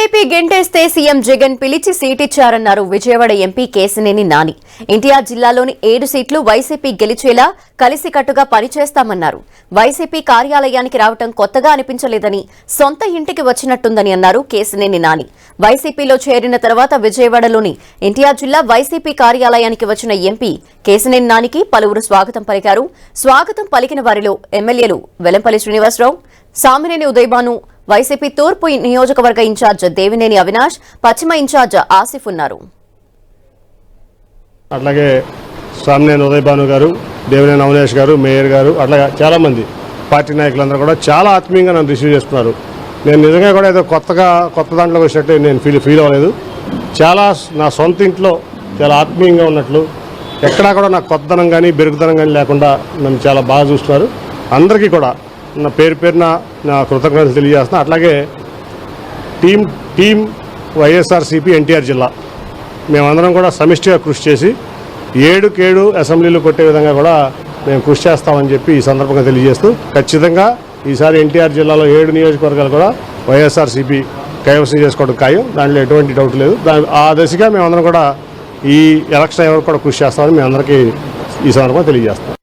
TDP గెంటేస్తే CM Jagan పిలిచి సీటిచ్చారన్నారు Vijayawada MP Kesineni Nani. NTR జిల్లాలోని ఏడు సీట్లు వైసీపీ గెలిచేలా కలిసికట్టుగా పనిచేస్తామన్నారు. వైసీపీ కార్యాలయానికి రావటం కొత్తగా అనిపించలేదని సొంత ఇంటికి వచ్చినట్టుందని అన్నారు కేసినేని నాని. వైసీపీలో చేరిన తర్వాత విజయవాడలోని ఎన్టీఆర్ జిల్లా వైసీపీ కార్యాలయానికి వచ్చిన ఎంపీ కేసినేని నానికి పలువురు స్వాగతం పలికారు. స్వాగతం పలికిన వారిలో ఎమ్మెల్యేలు వెలంపల్లి శ్రీనివాసరావు సామినేని ఉదయభాను వైసీపీ తూర్పు నియోజకవర్గ ఇన్ఛార్జ్ దేవినేని అవినాష్ పశ్చిమ ఇన్ఛార్జ్ ఆసిఫ్ ఉన్నారు. అట్లాగే స్వామినేని ఉదయభాను గారు దేవినేని అవినాష్ గారు మేయర్ గారు అట్లాగే చాలామంది పార్టీ నాయకులందరూ కూడా చాలా ఆత్మీయంగా నన్ను రిసీవ్ చేస్తున్నారు. నేను నిజంగా కూడా ఏదో కొత్తగా కొత్త దాంట్లోకి వచ్చినట్టు నేను ఫీల్ ఫీల్ అవ్వలేదు. చాలా నా సొంత ఇంట్లో చాలా ఆత్మీయంగా ఉన్నట్లు ఎక్కడా కూడా నాకు కొత్తదనం కానీ బెరుగుదనం కానీ లేకుండా నన్ను చాలా బాగా చూస్తున్నారు. అందరికీ కూడా నా పేరు పేరున నా కృతజ్ఞతలు తెలియజేస్తున్నా. అట్లాగే టీం టీం వైఎస్ఆర్సీపీ ఎన్టీఆర్ జిల్లా. మేమందరం కూడా సమిష్టిగా కృషి చేసి ఏడుకేడు అసెంబ్లీలు కొట్టే విధంగా కూడా మేము కృషి చేస్తామని చెప్పి ఈ సందర్భంగా తెలియజేస్తూ ఖచ్చితంగా ఈసారి ఎన్టీఆర్ జిల్లాలో ఏడు నియోజకవర్గాలు కూడా వైఎస్ఆర్సీపీ కైవసం చేసుకోవడం ఖాయం. దాంట్లో ఎటువంటి డౌట్ లేదు. దాని ఆ దశగా మేమందరం కూడా ఈ ఎలక్షన్ ఎవరు కూడా కృషి చేస్తామని మేమందరికీ ఈ సందర్భంగా తెలియజేస్తాం.